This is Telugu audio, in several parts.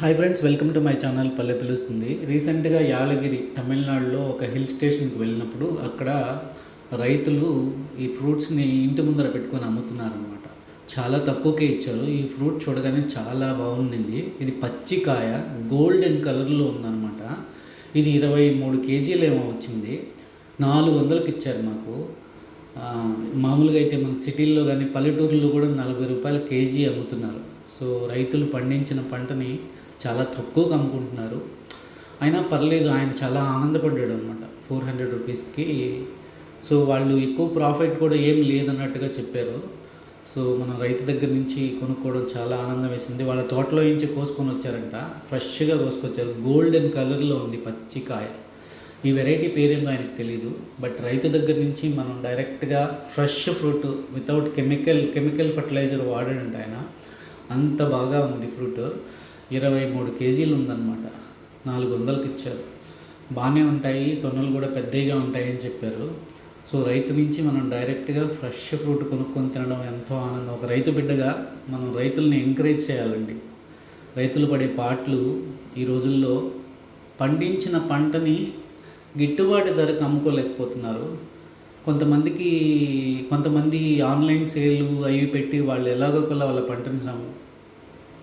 Hi friends welcome to my channel పల్లె పిలుస్తుంది రీసెంట్గా యాలగిరి తమిళనాడులో ఒక హిల్ స్టేషన్కి వెళ్ళినప్పుడు అక్కడ రైతులు ఈ ఫ్రూట్స్ని ఇంటి ముందర పెట్టుకొని అమ్ముతున్నారనమాట చాలా తక్కువకే ఇచ్చారు. ఈ ఫ్రూట్ చూడగానే చాలా బాగుండింది. ఇది పచ్చికాయ గోల్డెన్ కలర్లో ఉందన్నమాట. ఇది ఇరవై మూడు కేజీలు ఏమో వచ్చింది. నాలుగు వందలకి ఇచ్చారు మాకు. మామూలుగా అయితే మన సిటీల్లో కానీ పల్లెటూరులో కూడా నలభై రూపాయల కేజీ అమ్ముతున్నారు. సో రైతులు పండించిన పంటని చాలా తక్కువగా అమ్ముకుంటున్నారు. అయినా పర్లేదు ఆయన చాలా ఆనందపడ్డాడు అనమాట ఫోర్ హండ్రెడ్ రూపీస్కి. సో వాళ్ళు ఎక్కువ ప్రాఫిట్ కూడా ఏం లేదన్నట్టుగా చెప్పారు. సో మనం రైతు దగ్గర నుంచి కొనుక్కోవడం చాలా ఆనందం వేసింది. వాళ్ళ తోటలో నుంచి కోసుకొని వచ్చారంట. ఫ్రెష్గా కోసుకొచ్చారు. గోల్డెన్ కలర్లో ఉంది పచ్చికాయ ఈ వెరైటీ పేరేందో ఆయనకు తెలియదు బట్ రైతు దగ్గర నుంచి మనం డైరెక్ట్గా fresh fruit without chemical chemical fertilizer వాడాడంట ఆయన. అంత బాగా ఉంది ఫ్రూట్. ఇరవై మూడు కేజీలు ఉందన్నమాట. నాలుగు వందలకి ఇచ్చారు. బాగానే ఉంటాయి తొన్నలు కూడా పెద్దగా ఉంటాయి అని చెప్పారు. సో రైతు నుంచి మనం డైరెక్ట్గా ఫ్రెష్ ఫ్రూట్ కొనుక్కొని తినడం ఎంతో ఆనందం. ఒక రైతు బిడ్డగా మనం రైతుల్ని ఎంకరేజ్ చేయాలండి. రైతులు పడే పాటలు ఈ రోజుల్లో పండించిన పంటని గిట్టుబాటు ధరకు అమ్ముకోలేకపోతున్నారు. కొంతమందికి కొంతమంది ఆన్లైన్ సేలు అవి పెట్టి వాళ్ళు ఎలాగోకలా వాళ్ళ పంటని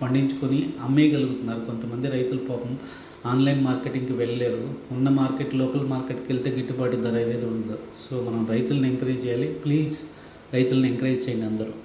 పండించుకొని అమ్మేయగలుగుతున్నారు. కొంతమంది రైతులు పాపం ఆన్లైన్ మార్కెటింగ్కి వెళ్ళలేరు. ఉన్న మార్కెట్ లోకల్ మార్కెట్కి వెళ్తే గిట్టుబాటు ధర అనేది ఉండదు. సో మనం రైతులను ఎంకరేజ్ చేయాలి. ప్లీజ్ రైతులను ఎంకరేజ్ చేయండి అందరూ.